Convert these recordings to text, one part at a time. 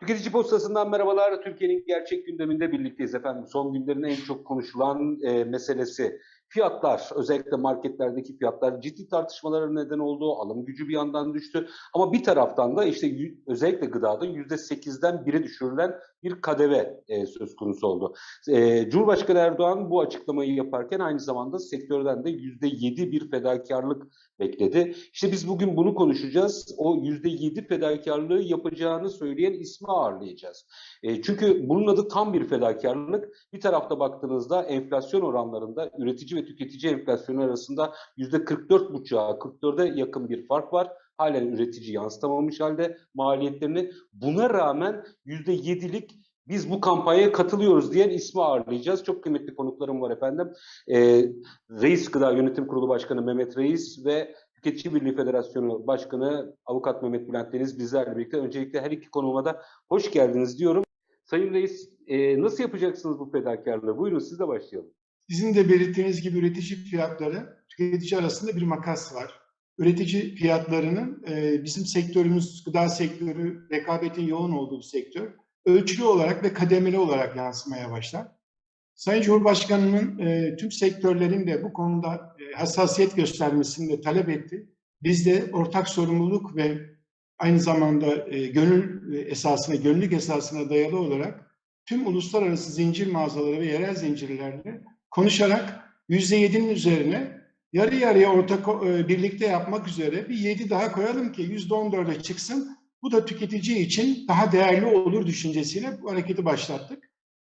Tüketici Postası'ndan merhabalar. Türkiye'nin gerçek gündeminde birlikteyiz efendim. Son günlerin en çok konuşulan e, meselesi fiyatlar, özellikle marketlerdeki fiyatlar ciddi tartışmalara neden oldu. Alım gücü bir yandan düştü. Ama bir taraftan da işte özellikle gıdada %8'den 1'e düşürülen bir kadeve e, söz konusu oldu. E, Cumhurbaşkanı Erdoğan bu açıklamayı yaparken aynı zamanda sektörden de %7 bir fedakarlık bekledi. İşte biz bugün bunu konuşacağız. O %7 fedakarlığı yapacağını söyleyen ismi ağırlayacağız. E, çünkü bunun adı tam bir fedakarlık. Bir tarafta baktığınızda enflasyon oranlarında üretici ve tüketici enflasyonu arasında %44,5'a 44'e yakın bir fark var. Halen üretici yansıtamamış halde maliyetlerini. Buna rağmen %7'lik biz bu kampanyaya katılıyoruz diyen ismi ağırlayacağız. Çok kıymetli konuklarım var efendim. E, Reis Gıda Yönetim Kurulu Başkanı Mehmet Reis ve Tüketici Birliği Federasyonu Başkanı Avukat Mehmet Bülent Deniz bizlerle birlikte. Öncelikle her iki konuğuma da hoş geldiniz diyorum. Sayın Reis e, nasıl yapacaksınız bu fedakarlığı? Buyurun siz de başlayalım. Sizin de belirttiğiniz gibi üretici fiyatları, tüketici arasında bir makas var. Üretici fiyatlarının e, bizim sektörümüz, gıda sektörü, rekabetin yoğun olduğu bir sektör. Ölçülü olarak ve kademeli olarak yansımaya başlar. Sayın Cumhurbaşkanı'nın e, tüm sektörlerin de bu konuda e, hassasiyet göstermesini de talep etti. Biz de ortak sorumluluk ve aynı zamanda e, gönül esasına, gönüllülük esasına dayalı olarak tüm uluslararası zincir mağazaları ve yerel zincirlerle konuşarak %7'nin üzerine yarı yarıya ortak e, birlikte yapmak üzere bir 7 daha koyalım ki %14'e çıksın. Bu da tüketici için daha değerli olur düşüncesiyle bu hareketi başlattık.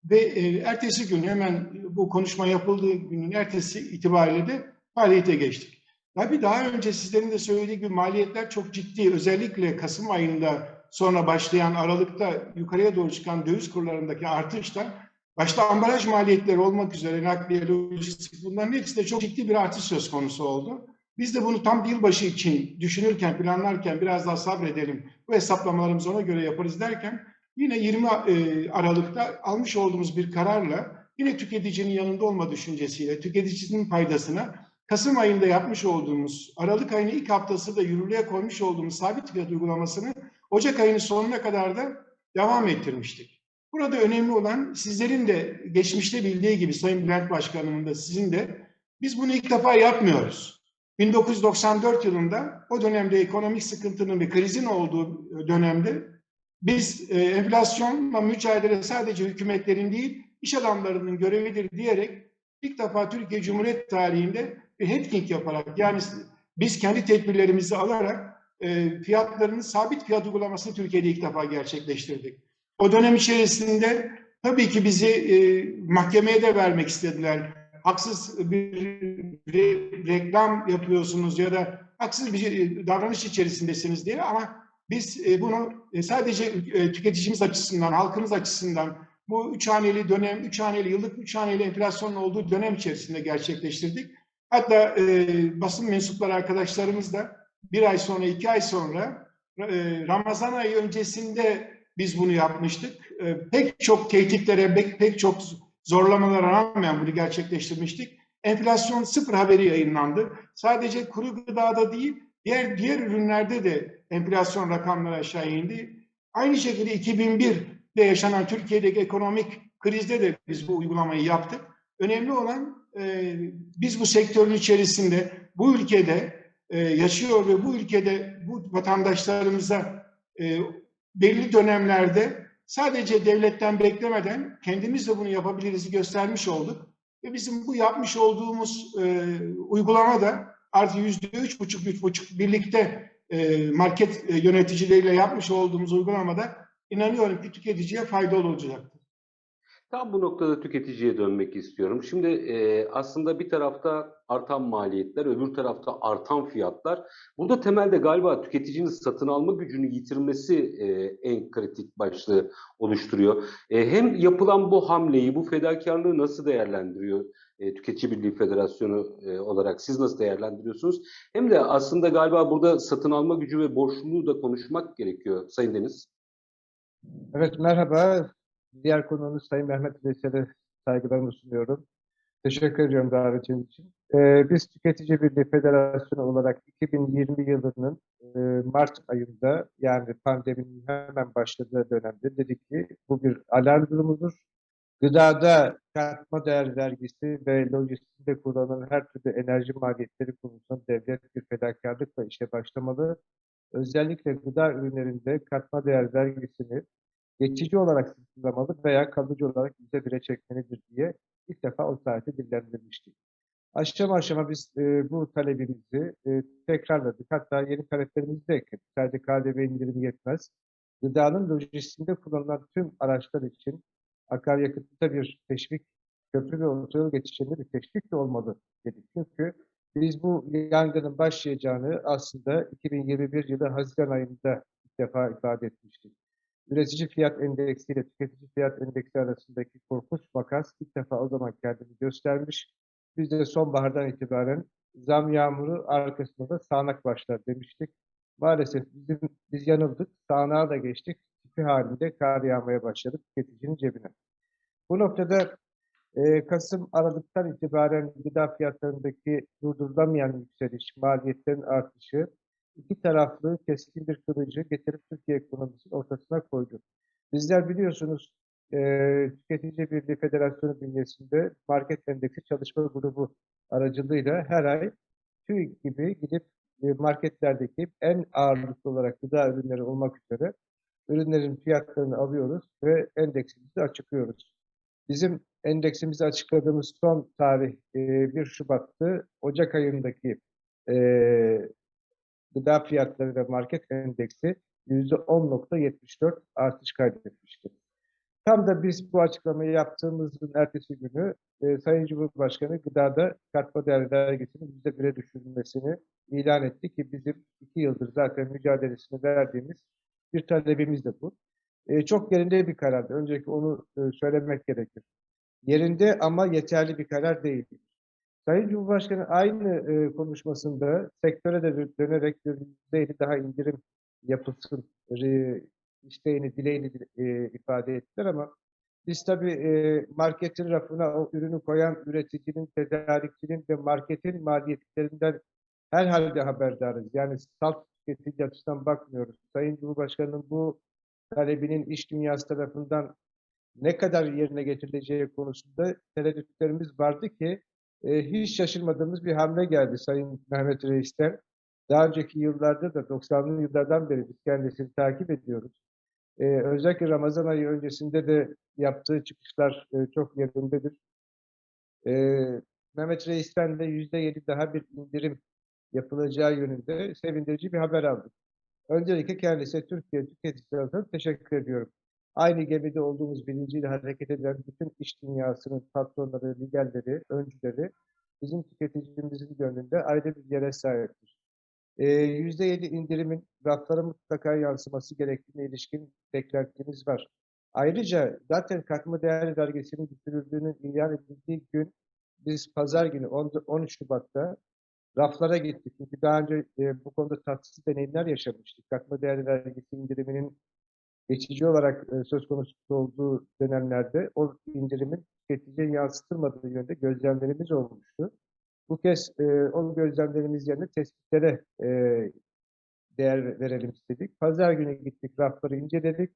Ve e, ertesi gün hemen bu konuşma yapıldığı günün ertesi itibariyle de faaliyete geçtik. Tabii daha önce sizlerin de söylediği gibi maliyetler çok ciddi. Özellikle Kasım ayında sonra başlayan Aralık'ta yukarıya doğru çıkan döviz kurlarındaki artışta başta ambalaj maliyetleri olmak üzere nakliye, lojistik bunların hepsinde çok ciddi bir artış söz konusu oldu. Biz de bunu tam yılbaşı için düşünürken, planlarken biraz daha sabredelim. Bu hesaplamalarımızı ona göre yaparız derken yine 20 e, Aralık'ta almış olduğumuz bir kararla yine tüketicinin yanında olma düşüncesiyle tüketicinin faydasına Kasım ayında yapmış olduğumuz, Aralık ayının ilk haftası da yürürlüğe koymuş olduğumuz sabit fiyat uygulamasını Ocak ayının sonuna kadar da devam ettirmiştik. Burada önemli olan sizlerin de geçmişte bildiği gibi Sayın Bülent Başkanımın da sizin de biz bunu ilk defa yapmıyoruz. 1994 yılında o dönemde ekonomik sıkıntının ve krizin olduğu dönemde biz e, enflasyonla mücadele sadece hükümetlerin değil iş adamlarının görevidir diyerek ilk defa Türkiye Cumhuriyet tarihinde bir hedging yaparak yani biz kendi tedbirlerimizi alarak e, fiyatlarının sabit fiyat uygulamasını Türkiye'de ilk defa gerçekleştirdik. O dönem içerisinde tabii ki bizi e, mahkemeye de vermek istediler. Haksız bir re, reklam yapıyorsunuz ya da haksız bir e, davranış içerisindesiniz diye ama biz e, bunu e, sadece e, tüketicimiz açısından, halkımız açısından bu üç haneli dönem, üç haneli yıllık üç haneli enflasyonun olduğu dönem içerisinde gerçekleştirdik. Hatta e, basın mensupları arkadaşlarımız da bir ay sonra, iki ay sonra e, Ramazan ayı öncesinde biz bunu yapmıştık. E, pek çok tehditlere, pek, pek çok zorlamalara rağmen bunu gerçekleştirmiştik. Enflasyon sıfır haberi yayınlandı. Sadece kuru gıdada değil, diğer diğer ürünlerde de enflasyon rakamları aşağı indi. Aynı şekilde 2001'de yaşanan Türkiye'deki ekonomik krizde de biz bu uygulamayı yaptık. Önemli olan e, biz bu sektörün içerisinde, bu ülkede e, yaşıyor ve bu ülkede bu vatandaşlarımıza e, belli dönemlerde sadece devletten beklemeden kendimiz de bunu yapabiliriz göstermiş olduk. Ve bizim bu yapmış olduğumuz e, uygulama da artı yüzde üç buçuk, üç buçuk birlikte e, market e, yöneticileriyle yapmış olduğumuz uygulamada inanıyorum ki tüketiciye faydalı olacaktır. Tam bu noktada tüketiciye dönmek istiyorum. Şimdi e, aslında bir tarafta artan maliyetler, öbür tarafta artan fiyatlar. Burada temelde galiba tüketicinin satın alma gücünü yitirmesi e, en kritik başlığı oluşturuyor. E, hem yapılan bu hamleyi, bu fedakarlığı nasıl değerlendiriyor e, Tüketici Birliği Federasyonu e, olarak siz nasıl değerlendiriyorsunuz? Hem de aslında galiba burada satın alma gücü ve borçluluğu da konuşmak gerekiyor Sayın Deniz. Evet merhaba. Diğer konuğumuz Sayın Mehmet Veysel'e saygılarımı sunuyorum. Teşekkür ediyorum davetiniz için. Ee, biz Tüketici Birliği Federasyonu olarak 2020 yılının e, Mart ayında yani pandeminin hemen başladığı dönemde dedik ki bu bir alarm durumudur. Gıdada katma değer vergisi ve lojistikte kullanılan her türlü enerji maliyetleri konusunda devlet bir fedakarlıkla işe başlamalı. Özellikle gıda ürünlerinde katma değer vergisini geçici olarak sınırlamalı veya kalıcı olarak yüzde bire çekmelidir diye ilk defa o saati dillendirmiştik. Aşama aşama biz e, bu talebimizi e, tekrarladık. Hatta yeni taleplerimizi de ekledik. Sadece KDV indirimi yetmez. Gıdanın lojistiğinde kullanılan tüm araçlar için akaryakıtta bir teşvik, köprü ve otoyol geçişinde bir teşvik de olmalı dedik. Çünkü biz bu yangının başlayacağını aslında 2021 yılı Haziran ayında ilk defa ifade etmiştik. Üretici fiyat endeksi ile tüketici fiyat endeksi arasındaki korkunç makas ilk defa o zaman kendini göstermiş. Biz de sonbahardan itibaren zam yağmuru arkasında da sağanak başlar demiştik. Maalesef bizim, biz yanıldık. Sağanağa da geçtik. Tipi halinde kar yağmaya başladı tüketicinin cebine. Bu noktada e, Kasım Aralık'tan itibaren gıda fiyatlarındaki durdurulamayan yükseliş, maliyetlerin artışı iki taraflı keskin bir kılıcı getirip Türkiye ekonomisinin ortasına koydu. Bizler biliyorsunuz e, Tüketici Birliği Federasyonu bünyesinde market endeksi çalışma grubu aracılığıyla her ay TÜİK gibi gidip e, marketlerdeki en ağırlıklı olarak gıda ürünleri olmak üzere ürünlerin fiyatlarını alıyoruz ve endeksimizi açıklıyoruz. Bizim endeksimizi açıkladığımız son tarih e, 1 Şubat'tı. Ocak ayındaki e, gıda fiyatları ve market endeksi %10.74 artış kaydetmişti. Tam da biz bu açıklamayı yaptığımızın ertesi günü e, Sayın Cumhurbaşkanı gıdada katma değer vergisinin %1'e düşürülmesini ilan etti ki bizim iki yıldır zaten mücadelesini verdiğimiz bir talebimiz de bu. E, çok yerinde bir karardı. Önceki onu e, söylemek gerekir. Yerinde ama yeterli bir karar değil. Sayın Cumhurbaşkanı aynı e, konuşmasında sektöre de dönerek %50 daha indirim yapılsın e, isteğini, dileğini e, ifade ettiler ama biz tabii e, marketin rafına o ürünü koyan üreticinin, tedarikçinin ve marketin maliyetlerinden herhalde haberdarız. Yani salt tüketici açısından bakmıyoruz. Sayın Cumhurbaşkanı'nın bu talebinin iş dünyası tarafından ne kadar yerine getirileceği konusunda tereddütlerimiz vardı ki e, hiç şaşırmadığımız bir hamle geldi Sayın Mehmet Reis'ten. Daha önceki yıllarda da 90'lı yıllardan beri biz kendisini takip ediyoruz. E, özellikle Ramazan ayı öncesinde de yaptığı çıkışlar e, çok yerindedir. E, Mehmet Reis'ten de %7 daha bir indirim yapılacağı yönünde sevindirici bir haber aldık. Öncelikle kendisine Türkiye tüketicileri adına teşekkür ediyorum. Aynı gemide olduğumuz bilinciyle hareket eden bütün iş dünyasının patronları, liderleri, öncüleri bizim tüketicimizin gönlünde ayrı bir yere sahiptir. Ee, %7 indirimin raflara mutlaka yansıması gerektiğine ilişkin beklentimiz var. Ayrıca zaten katma değer vergisinin düşürüldüğünün ilan edildiği gün biz pazar günü 13 Şubat'ta raflara gittik. Çünkü daha önce e, bu konuda tatsız deneyimler yaşamıştık. Katma değer vergisi indiriminin geçici olarak e, söz konusu olduğu dönemlerde o indirimin tüketiciye yansıtılmadığı yönde gözlemlerimiz olmuştu. Bu kez e, o gözlemlerimiz yerine tespitlere e, değer verelim istedik. Pazar günü gittik, rafları inceledik.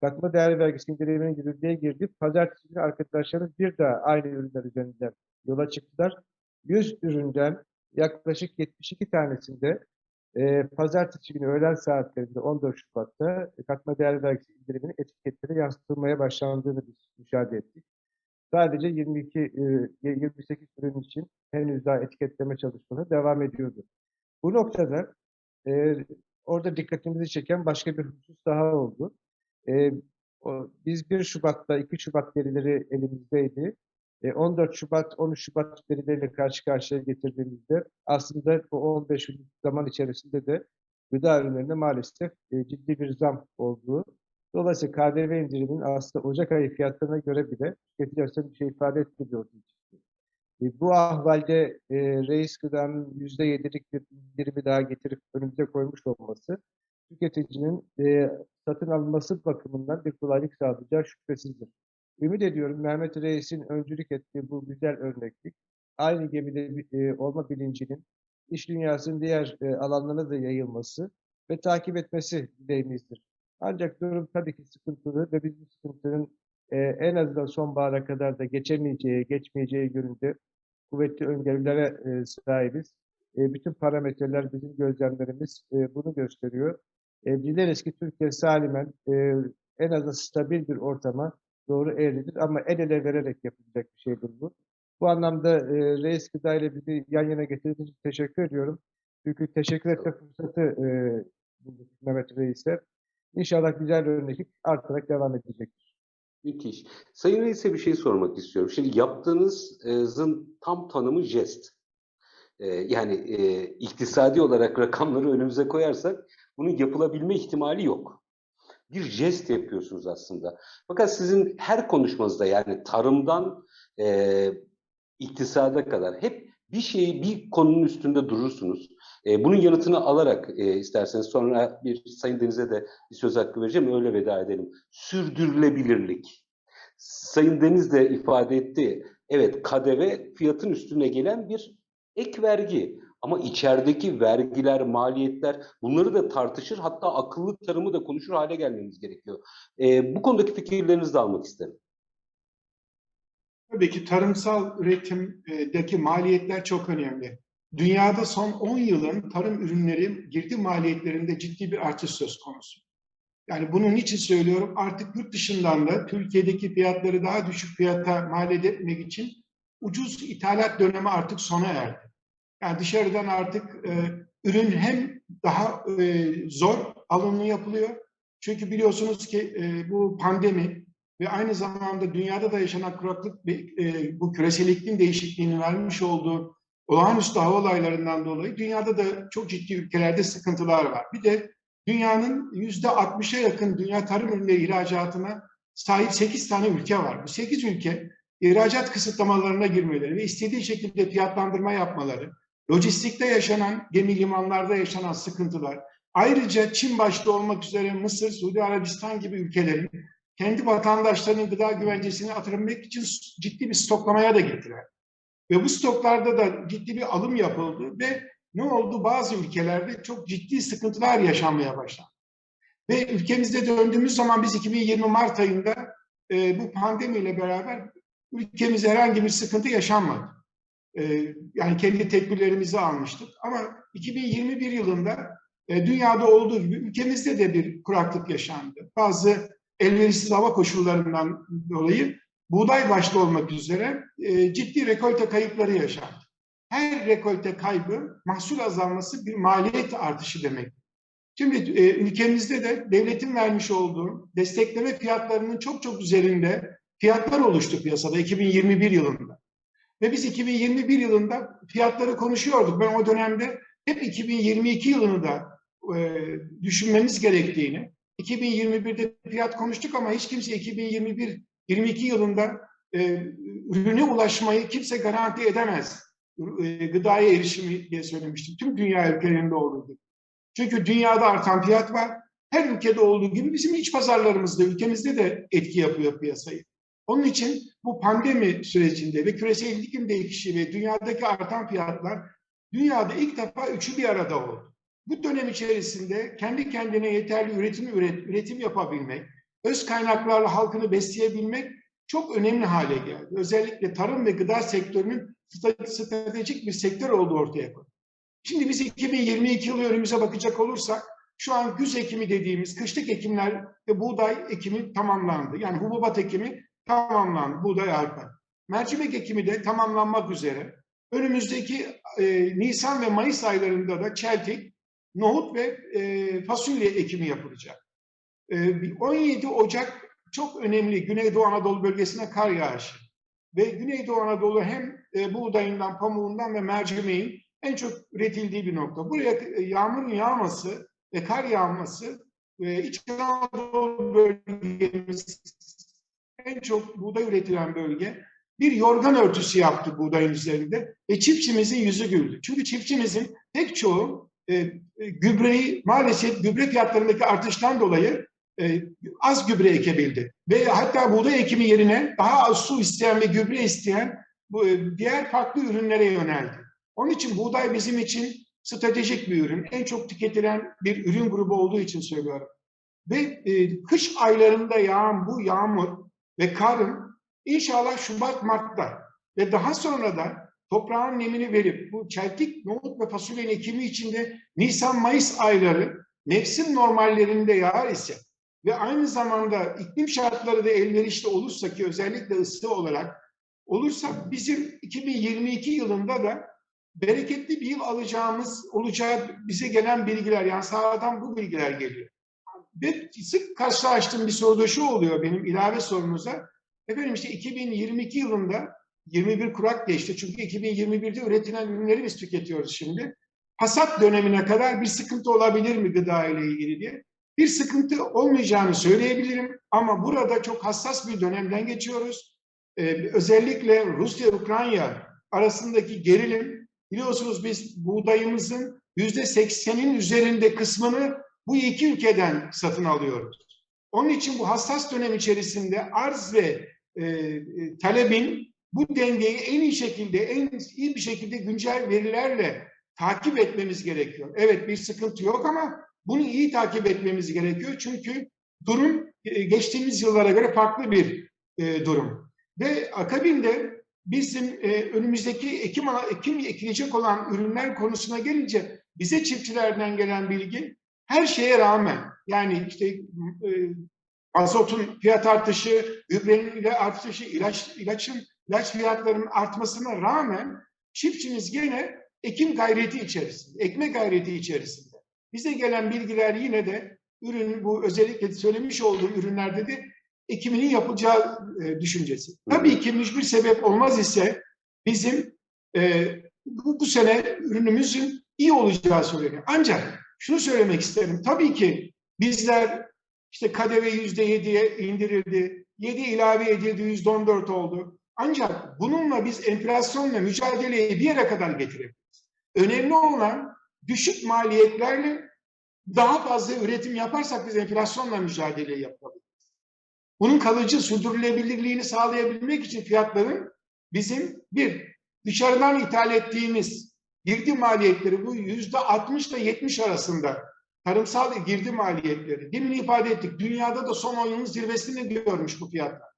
Katma değer vergisi indiriminin yürürlüğe girdi. Pazartesi günü arkadaşlarımız bir daha aynı ürünler üzerinden yola çıktılar. 100 üründen yaklaşık 72 tanesinde e, pazartesi günü öğlen saatlerinde 14 Şubat'ta katma değer vergisi indiriminin etiketlere yansıtılmaya başlandığını biz müşahede ettik. Sadece 22, e, 28 ürün için henüz daha etiketleme çalışmaları devam ediyordu. Bu noktada e, orada dikkatimizi çeken başka bir husus daha oldu. E, o, biz 1 Şubat'ta 2 Şubat verileri elimizdeydi. 14 Şubat, 13 Şubat verileriyle karşı karşıya getirdiğimizde aslında bu 15 gün zaman içerisinde de gıda ürünlerinde maalesef ciddi bir zam olduğu. Dolayısıyla KDV indiriminin aslında Ocak ayı fiyatlarına göre bile tüketici açısından bir şey ifade etmiyor. E, bu ahvalde e, reis gıdanın %7'lik bir indirimi daha getirip önümüze koymuş olması tüketicinin e, satın alması bakımından bir kolaylık sağlayacağı şüphesizdir. Ümit ediyorum Mehmet Reis'in öncülük ettiği bu güzel örneklik aynı gemide e, olma bilincinin iş dünyasının diğer e, alanlarına da yayılması ve takip etmesi dileğimizdir. Ancak durum tabii ki sıkıntılı ve biz bu sıkıntının e, en azından sonbahara kadar da geçemeyeceği, geçmeyeceği yönünde kuvvetli öngörülere e, sahibiz. E, bütün parametreler, bizim gözlemlerimiz e, bunu gösteriyor. E, dileriz ki Türkiye salimen e, en azından stabil bir ortama doğru evrilir ama el ele vererek yapılacak bir şeydir bu. Bu anlamda e, Reis Gıda ile bizi yan yana getirdiğiniz için teşekkür ediyorum. Çünkü teşekkür etme fırsatı e, bulduk Mehmet Reis'e. İnşallah güzel örneklik artarak devam edecektir. Müthiş. Sayın Reis'e bir şey sormak istiyorum. Şimdi yaptığınızın tam tanımı jest. Ee, yani e, iktisadi olarak rakamları önümüze koyarsak bunun yapılabilme ihtimali yok. Bir jest yapıyorsunuz aslında. Fakat sizin her konuşmanızda yani tarımdan e, iktisada kadar hep bir şeyi bir konunun üstünde durursunuz. E, bunun yanıtını alarak e, isterseniz sonra bir Sayın Deniz'e de bir söz hakkı vereceğim öyle veda edelim. Sürdürülebilirlik. Sayın Deniz de ifade etti. Evet KDV fiyatın üstüne gelen bir ek vergi. Ama içerideki vergiler, maliyetler bunları da tartışır hatta akıllı tarımı da konuşur hale gelmemiz gerekiyor. E, bu konudaki fikirlerinizi de almak isterim. Tabii ki tarımsal üretimdeki maliyetler çok önemli. Dünyada son 10 yılın tarım ürünleri girdi maliyetlerinde ciddi bir artış söz konusu. Yani bunun için söylüyorum artık yurt dışından da Türkiye'deki fiyatları daha düşük fiyata mal etmek için ucuz ithalat dönemi artık sona erdi. Yani dışarıdan artık e, ürün hem daha e, zor alımı yapılıyor. Çünkü biliyorsunuz ki e, bu pandemi ve aynı zamanda dünyada da yaşanan kuraklık e, bu küresel iklim değişikliğinin vermiş olduğu olağanüstü hava olaylarından dolayı dünyada da çok ciddi ülkelerde sıkıntılar var. Bir de dünyanın yüzde 60'a yakın dünya tarım ürünleri ihracatına sahip 8 tane ülke var. Bu 8 ülke ihracat kısıtlamalarına girmeleri ve istediği şekilde fiyatlandırma yapmaları, lojistikte yaşanan, gemi limanlarda yaşanan sıkıntılar, ayrıca Çin başta olmak üzere Mısır, Suudi Arabistan gibi ülkelerin kendi vatandaşlarının gıda güvencesini artırmak için ciddi bir stoklamaya da getirer. Ve bu stoklarda da ciddi bir alım yapıldı ve ne oldu? Bazı ülkelerde çok ciddi sıkıntılar yaşanmaya başlandı. Ve ülkemizde döndüğümüz zaman biz 2020 Mart ayında e, bu pandemiyle beraber ülkemizde herhangi bir sıkıntı yaşanmadı. E, yani kendi tedbirlerimizi almıştık. Ama 2021 yılında e, dünyada olduğu gibi ülkemizde de bir kuraklık yaşandı. Bazı elverişsiz hava koşullarından dolayı buğday başta olmak üzere e, ciddi rekolte kayıpları yaşandı. Her rekolte kaybı mahsul azalması bir maliyet artışı demek. Şimdi e, ülkemizde de devletin vermiş olduğu destekleme fiyatlarının çok çok üzerinde fiyatlar oluştu piyasada 2021 yılında. Ve biz 2021 yılında fiyatları konuşuyorduk. Ben o dönemde hep 2022 yılını da e, düşünmemiz gerektiğini, 2021'de fiyat konuştuk ama hiç kimse 2021 22 yılında e, ürüne ulaşmayı kimse garanti edemez. E, gıdaya erişimi diye söylemiştim. Tüm dünya ülkelerinde olduğu. Çünkü dünyada artan fiyat var. Her ülkede olduğu gibi bizim iç pazarlarımızda, ülkemizde de etki yapıyor piyasayı. Onun için bu pandemi sürecinde ve küresel iklim değişikliği ve dünyadaki artan fiyatlar dünyada ilk defa üçü bir arada oldu. Bu dönem içerisinde kendi kendine yeterli üretim üret, üretim yapabilmek, öz kaynaklarla halkını besleyebilmek çok önemli hale geldi. Özellikle tarım ve gıda sektörünün stratejik bir sektör olduğu ortaya koydu. Şimdi biz 2022 yılı önümüze bakacak olursak şu an güz ekimi dediğimiz kışlık ekimler ve buğday ekimi tamamlandı. Yani hububat ekimi tamamlandı. Buğday arpa. Mercimek ekimi de tamamlanmak üzere. Önümüzdeki e, Nisan ve Mayıs aylarında da çeltik, nohut ve e, fasulye ekimi yapılacak. E, 17 Ocak çok önemli Güneydoğu Anadolu bölgesine kar yağışı. Ve Güneydoğu Anadolu hem e, buğdayından, pamuğundan ve mercimeğin en çok üretildiği bir nokta. Buraya e, yağmurun yağması ve kar yağması ve İç Anadolu bölgemiz en çok buğday üretilen bölge bir yorgan örtüsü yaptı buğdayın üzerinde ve çiftçimizin yüzü güldü. Çünkü çiftçimizin pek çoğu e, e, gübreyi maalesef gübre fiyatlarındaki artıştan dolayı e, az gübre ekebildi. Ve hatta buğday ekimi yerine daha az su isteyen ve gübre isteyen bu, e, diğer farklı ürünlere yöneldi. Onun için buğday bizim için stratejik bir ürün. En çok tüketilen bir ürün grubu olduğu için söylüyorum. Ve e, kış aylarında yağan bu yağmur ve karın inşallah Şubat, Mart'ta ve daha sonra da toprağın nemini verip bu çeltik, nohut ve fasulyenin ekimi içinde Nisan-Mayıs ayları mevsim normallerinde yağar ise ve aynı zamanda iklim şartları da elverişli olursa ki özellikle ısı olarak olursa bizim 2022 yılında da bereketli bir yıl alacağımız olacağı bize gelen bilgiler yani sahadan bu bilgiler geliyor. Ve sık karşılaştığım bir soru da şu oluyor benim ilave sorunuza. Efendim işte 2022 yılında 21 kurak geçti. Çünkü 2021'de üretilen ürünleri biz tüketiyoruz şimdi. Hasat dönemine kadar bir sıkıntı olabilir mi gıda ile ilgili diye. Bir sıkıntı olmayacağını söyleyebilirim ama burada çok hassas bir dönemden geçiyoruz. Ee, özellikle Rusya-Ukrayna arasındaki gerilim biliyorsunuz biz buğdayımızın yüzde seksenin üzerinde kısmını bu iki ülkeden satın alıyoruz. Onun için bu hassas dönem içerisinde arz ve e, e, talebin bu dengeyi en iyi şekilde, en iyi bir şekilde güncel verilerle takip etmemiz gerekiyor. Evet bir sıkıntı yok ama bunu iyi takip etmemiz gerekiyor. Çünkü durum e, geçtiğimiz yıllara göre farklı bir e, durum. Ve akabinde bizim e, önümüzdeki ekim, ekim ekilecek olan ürünler konusuna gelince bize çiftçilerden gelen bilgi her şeye rağmen yani işte e, azotun fiyat artışı, gübrenin artışı, ilaç, ilaçın ilaç fiyatlarının artmasına rağmen çiftçimiz gene ekim gayreti içerisinde, ekme gayreti içerisinde. Bize gelen bilgiler yine de ürün bu özellikle söylemiş olduğum ürünlerde de ekiminin yapılacağı e, düşüncesi. Tabii ki mücbir sebep olmaz ise bizim e, bu, bu sene ürünümüzün iyi olacağı söyleniyor. Ancak şunu söylemek isterim. Tabii ki bizler işte KDV yüzde yediye indirildi, yedi ilave edildi, yüzde on dört oldu. Ancak bununla biz enflasyonla mücadeleyi bir yere kadar getirebiliriz. Önemli olan düşük maliyetlerle daha fazla üretim yaparsak biz enflasyonla mücadele yapabiliriz. Bunun kalıcı sürdürülebilirliğini sağlayabilmek için fiyatların bizim bir dışarıdan ithal ettiğimiz girdi maliyetleri bu yüzde 60 ile 70 arasında tarımsal girdi maliyetleri. Demin ifade ettik. Dünyada da son 10 yılın zirvesini görmüş bu fiyatlar.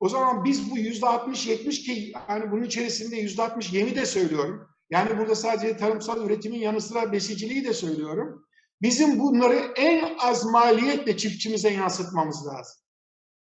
O zaman biz bu yüzde 60-70 ki hani bunun içerisinde yüzde 60 yemi de söylüyorum. Yani burada sadece tarımsal üretimin yanı sıra besiciliği de söylüyorum. Bizim bunları en az maliyetle çiftçimize yansıtmamız lazım.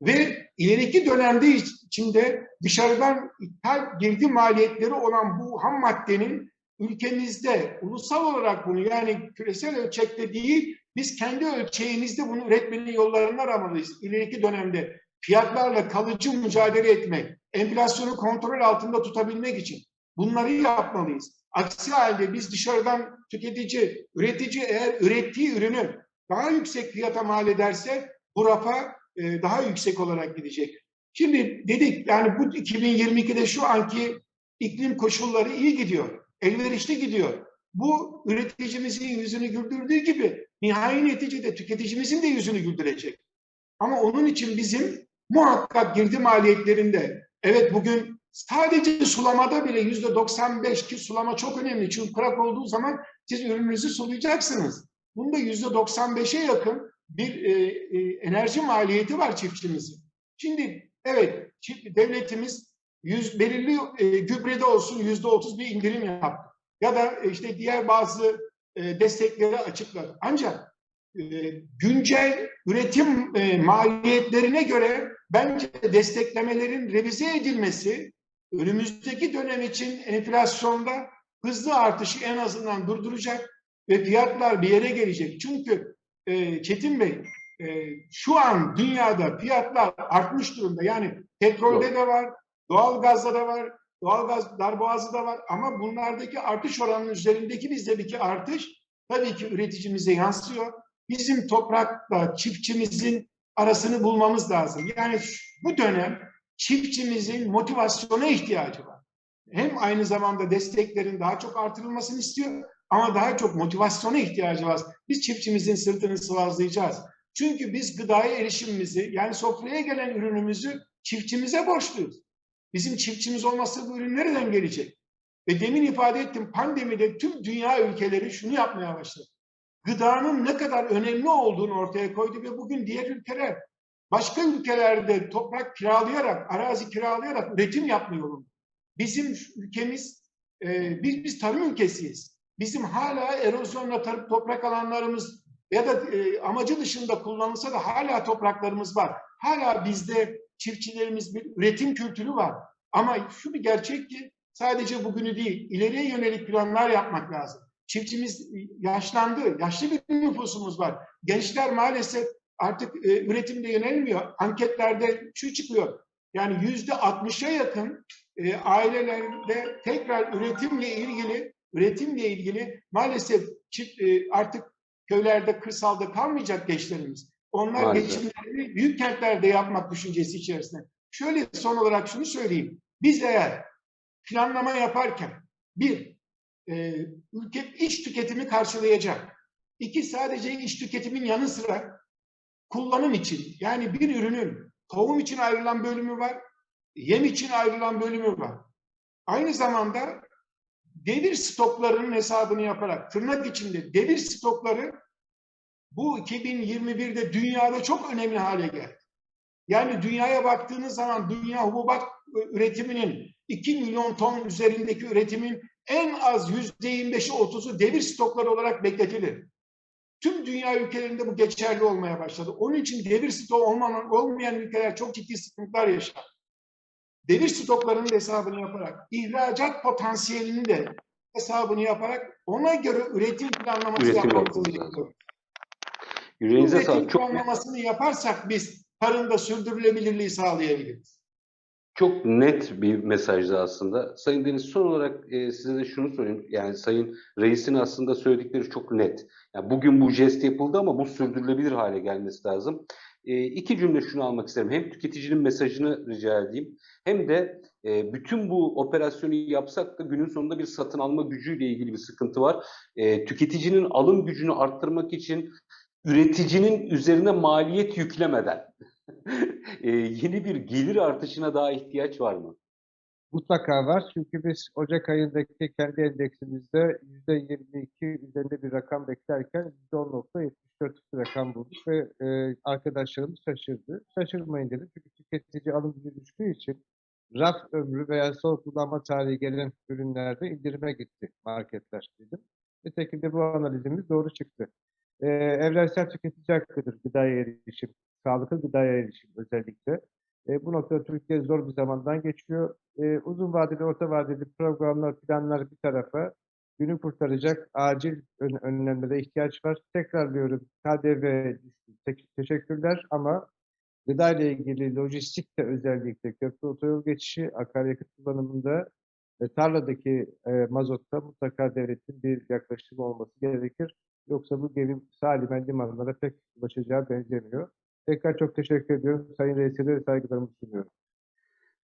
Ve ileriki dönemde içinde dışarıdan ithal girdi maliyetleri olan bu ham maddenin ülkemizde ulusal olarak bunu yani küresel ölçekte değil biz kendi ölçeğimizde bunu üretmenin yollarını aramalıyız. İleriki dönemde fiyatlarla kalıcı mücadele etmek, enflasyonu kontrol altında tutabilmek için bunları yapmalıyız. Aksi halde biz dışarıdan tüketici, üretici eğer ürettiği ürünü daha yüksek fiyata mal ederse bu rafa e, daha yüksek olarak gidecek. Şimdi dedik yani bu 2022'de şu anki iklim koşulları iyi gidiyor, elverişli gidiyor. Bu üreticimizin yüzünü güldürdüğü gibi nihai neticede tüketicimizin de yüzünü güldürecek. Ama onun için bizim muhakkak girdi maliyetlerinde evet bugün sadece sulamada bile yüzde 95 ki sulama çok önemli çünkü kurak olduğu zaman siz ürününüzü sulayacaksınız. Bunda yüzde 95'e yakın bir e, e, enerji maliyeti var çiftçimizin. Şimdi evet devletimiz yüz, belirli e, gübrede olsun yüzde 30 bir indirim yaptı. Ya da işte diğer bazı e, destekleri açıkladı. Ancak e, güncel üretim e, maliyetlerine göre bence desteklemelerin revize edilmesi önümüzdeki dönem için enflasyonda hızlı artışı en azından durduracak ve fiyatlar bir yere gelecek. Çünkü e, Çetin Bey e, şu an dünyada fiyatlar artmış durumda. Yani petrolde de var, doğal gazda da var, doğal gaz darboğazı da var ama bunlardaki artış oranının üzerindeki bizdeki artış tabii ki üreticimize yansıyor. Bizim toprakla çiftçimizin arasını bulmamız lazım. Yani bu dönem çiftçimizin motivasyona ihtiyacı var. Hem aynı zamanda desteklerin daha çok artırılmasını istiyor ama daha çok motivasyona ihtiyacı var. Biz çiftçimizin sırtını sıvazlayacağız. Çünkü biz gıdaya erişimimizi yani sofraya gelen ürünümüzü çiftçimize borçluyuz. Bizim çiftçimiz olmazsa bu ürün nereden gelecek? Ve demin ifade ettim pandemide tüm dünya ülkeleri şunu yapmaya başladı. Gıdanın ne kadar önemli olduğunu ortaya koydu ve bugün diğer ülkeler başka ülkelerde toprak kiralayarak, arazi kiralayarak üretim yapma. Bizim ülkemiz, e, biz, biz tarım ülkesiyiz. Bizim hala erozyonla tarım toprak alanlarımız ya da e, amacı dışında kullanılsa da hala topraklarımız var. Hala bizde çiftçilerimiz bir üretim kültürü var. Ama şu bir gerçek ki sadece bugünü değil, ileriye yönelik planlar yapmak lazım. Çiftçimiz yaşlandı, yaşlı bir nüfusumuz var. Gençler maalesef artık e, üretimde yönelmiyor. Anketlerde şu çıkıyor. Yani yüzde 60'a yakın e, ailelerde tekrar üretimle ilgili üretimle ilgili maalesef çift, e, artık köylerde, kırsalda kalmayacak gençlerimiz. Onlar Maalesef. geçimlerini büyük kentlerde yapmak düşüncesi içerisinde. Şöyle son olarak şunu söyleyeyim. Biz eğer planlama yaparken bir, e, ülke iç tüketimi karşılayacak. İki, sadece iç tüketimin yanı sıra kullanım için yani bir ürünün tohum için ayrılan bölümü var, yem için ayrılan bölümü var. Aynı zamanda devir stoklarının hesabını yaparak tırnak içinde devir stokları bu 2021'de dünyada çok önemli hale geldi. Yani dünyaya baktığınız zaman dünya hububat üretiminin 2 milyon ton üzerindeki üretimin en az %25'i 30'u devir stokları olarak bekletilir. Tüm dünya ülkelerinde bu geçerli olmaya başladı. Onun için devir stoğu olmayan, olmayan ülkeler çok ciddi sıkıntılar yaşar. Devir stoklarının hesabını yaparak, ihracat potansiyelini de hesabını yaparak ona göre üretim planlaması Üretim lazım. Bu Yüreğinize sağlık. Çok planlamasını yaparsak biz tarımda sürdürülebilirliği sağlayabiliriz. Çok net bir mesajdı aslında. Sayın Deniz son olarak e, size de şunu sorayım. Yani Sayın Reis'in aslında söyledikleri çok net. Yani bugün bu jest yapıldı ama bu sürdürülebilir hale gelmesi lazım. E, iki cümle şunu almak isterim. Hem tüketicinin mesajını rica edeyim. Hem de e, bütün bu operasyonu yapsak da günün sonunda bir satın alma gücüyle ilgili bir sıkıntı var. E, tüketicinin alım gücünü arttırmak için üreticinin üzerine maliyet yüklemeden e, yeni bir gelir artışına daha ihtiyaç var mı? Mutlaka var çünkü biz Ocak ayındaki kendi endeksimizde %22 üzerinde bir rakam beklerken %10.74 bir rakam bulduk ve e, arkadaşlarımız şaşırdı. Şaşırmayın dedi çünkü tüketici alım gücü düştüğü için raf ömrü veya son kullanma tarihi gelen ürünlerde indirime gitti marketler dedim. Nitekim de bu analizimiz doğru çıktı. E, evrensel tüketici hakkıdır gıdaya erişim, sağlıklı gıdaya erişim özellikle. E, bu noktada Türkiye zor bir zamandan geçiyor. E, uzun vadeli, orta vadeli programlar, planlar bir tarafa günü kurtaracak acil ön, önlemlere ihtiyaç var. Tekrarlıyorum, KDV düştü. Te- teşekkürler ama gıda ile ilgili lojistik de özellikle köprü otoyol geçişi, akaryakıt kullanımında e, tarladaki e, mazotta mutlaka devletin bir yaklaşımı olması gerekir. Yoksa bu gemi salimen limanlara pek ulaşacağı benzemiyor. Tekrar çok teşekkür ediyorum. Sayın Reis'e de saygılarımı sunuyorum.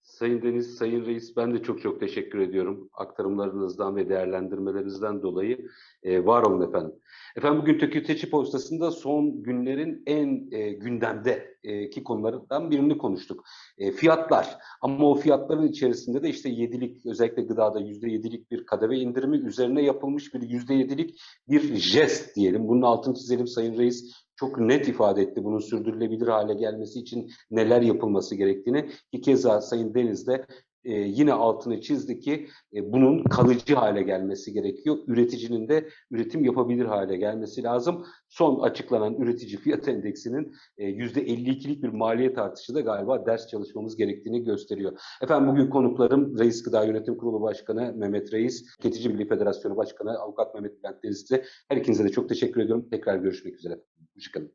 Sayın Deniz, Sayın Reis ben de çok çok teşekkür ediyorum aktarımlarınızdan ve değerlendirmelerinizden dolayı. Ee, var olun efendim. Efendim bugün Tüketici Postası'nda son günlerin en e, gündemdeki konularından birini konuştuk. E, fiyatlar ama o fiyatların içerisinde de işte yedilik özellikle gıdada yüzde yedilik bir kademe indirimi üzerine yapılmış bir yüzde yedilik bir jest diyelim. Bunun altını çizelim Sayın Reis çok net ifade etti bunun sürdürülebilir hale gelmesi için neler yapılması gerektiğini. Ki keza Sayın Deniz de e, yine altını çizdi ki e, bunun kalıcı hale gelmesi gerekiyor. Üreticinin de üretim yapabilir hale gelmesi lazım. Son açıklanan üretici fiyat endeksinin e, %52'lik bir maliyet artışı da galiba ders çalışmamız gerektiğini gösteriyor. Efendim bugün konuklarım Reis Gıda Yönetim Kurulu Başkanı Mehmet Reis, Tüketici Birliği Federasyonu Başkanı Avukat Mehmet Bülent Denizli. Her ikinize de çok teşekkür ediyorum. Tekrar görüşmek üzere. musical